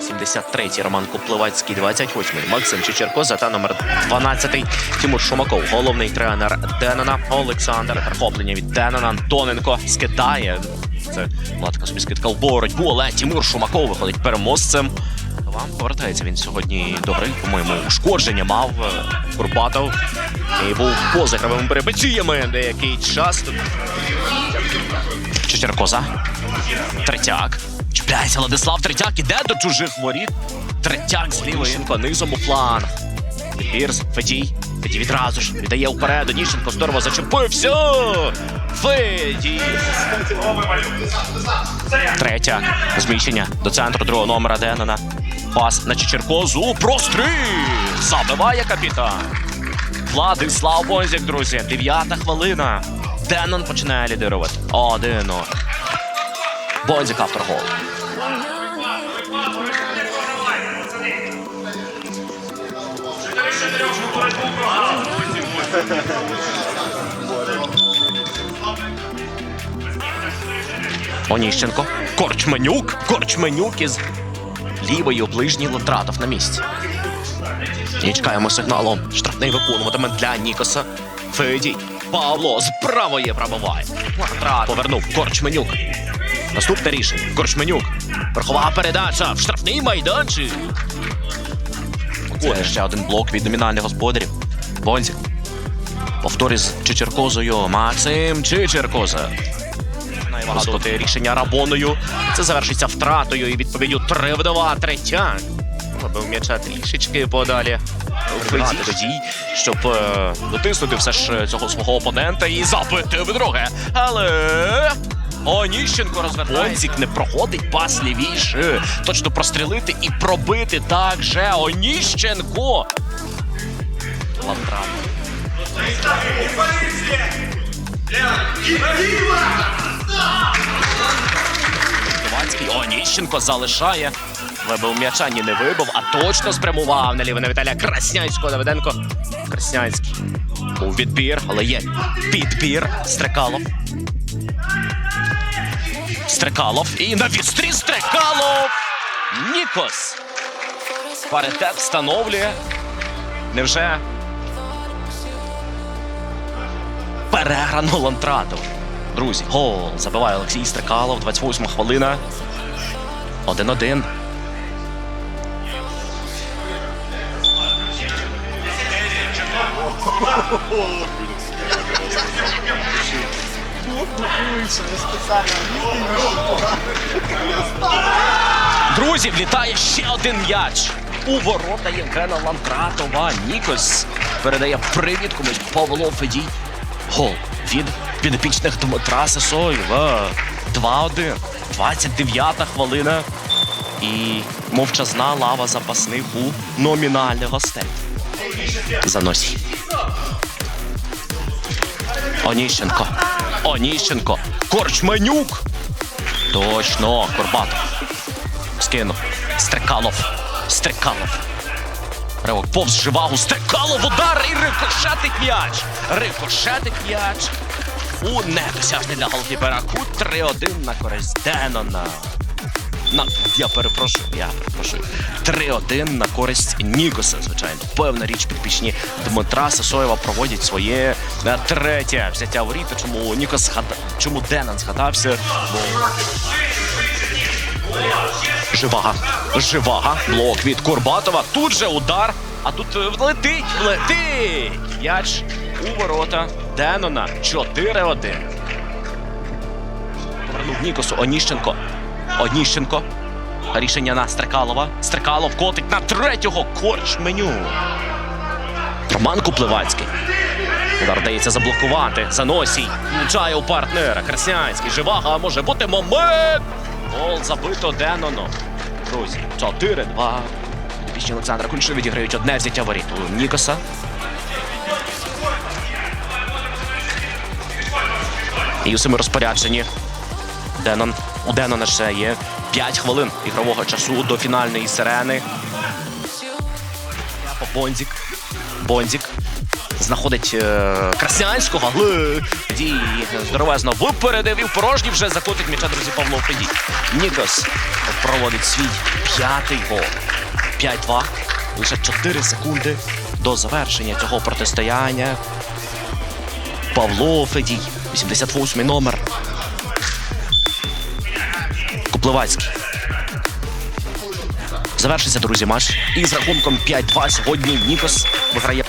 73-й Роман Купливацький, 28-й Максим Чечеркоза та номер 12-й Тимур Шумаков. Головний тренер Денена Олександр. Перехоплення від Денона Антоненко скидає. Це була така собі скидка в боротьбу, але Тімур Шумаков виходить переможцем. Вам повертається він сьогодні до гри. По-моєму, ушкодження мав е, Курбатов. І був поза гравими перипетіями деякий час. Чечеркоза. Третяк. Чіпляється Владислав Третяк іде до чужих воріт. Третяк з лівоїнко низом у фланг. Пірс, Федій. Федій відразу ж віддає вперед. Оніщенко здорово зачепився. Федій. Третя. Зміщення до центру другого номера Денона. Пас на Чечеркозу. Простріл! Забиває капітан. Владислав Бонзік, друзі. Дев'ята хвилина. Денон починає лідирувати. Один. Бонзік автор голу. Оніщенко. Корчменюк. Корчменюк із лівої ближній Лотратов на місці. І чекаємо сигналу. Штрафний виконуватиме для Нікоса. Федій. Павло з правої пробиває. Лотрат повернув Корчменюк. Наступне рішення. Корчменюк. Верхова передача в штрафний майданчик. Це ще один блок від номінальних господарів. Бонзік. Повторі з Чичеркозою. Максим Чичеркоза. Вигадувати рішення Рабоною. Це завершиться втратою і відповіддю 3 в 2. Третя. Вибив м'яча трішечки подалі. Виграти тоді, щоб е, дотиснути все ж цього свого опонента і забити в друге. Але Оніщенко розвертає. Бонзік не проходить пас лівіше. Точно прострілити і пробити так же. Оніщенко. Ковальський. Оніщенко залишає. Вибив м'яча, ні не вибив, а точно спрямував на ліве на Віталія Краснянського. Давиденко. Краснянський. Був відбір, але є підбір. Стрекалов. Стрекалов. І на відстрі Стрекалов. Нікос. Паритет встановлює. Невже переграно Лантратов. Друзі, гол забиває Олексій Стрикалов, 28 хвилина. 1-1. Друзі, влітає ще один м'яч. У ворота Євгена Лантратова. Нікос передає привід комусь Павло Федій. Гол від підопічних Дмитра Сесоєва. 2-1. 29-та хвилина. І мовчазна лава запасних у номінальних гостей. Заносій. Оніщенко. Оніщенко. Корчменюк. Точно. Горбатов. Скинув. Стрекалов. Стрекалов. Ривок повз живагу. Стрекалов удар і рикошетить м'яч. Рикошетить м'яч. У недосяжний для голкіпера Кут 3-1 на користь Денона. На, я перепрошую, я перепрошую. 3-1 на користь Нікоса, звичайно. Певна річ підпічні Дмитра Сосоєва проводять своє е, третє взяття воріт. Чому Нікос згадав, чому Денон згадався? Бо Живага. Живага. Блок від Курбатова. Тут же удар. А тут е, влетить, влетить. М'яч у ворота Денона. 4-1. Повернув Нікосу Оніщенко. Оніщенко. Рішення на Стрекалова. Стрекалов котить на третього корчменю. Роман Купливацький. Удар вдається заблокувати. Заносій. Влучає у партнера. Краснянський. Живага може бути момент. Гол забито Деноно. Друзі, 4-2. Пічні Олександра Кульши відіграють одне взяття воріт у Нікоса. І у семи розпорядженні. Денон. У Денона ще є 5 хвилин ігрового часу до фінальної сирени. Бонзік. Бонзік. знаходить е, Краснянського. Але здоровезно випередив і в порожній вже закотить м'яча, друзі, Павло Федій. Нікос проводить свій п'ятий гол. 5-2. Лише 4 секунди до завершення цього протистояння. Павло Федій, 88-й номер. Купливацький. Завершиться, друзі, матч. І з рахунком 5-2 сьогодні Нікос виграє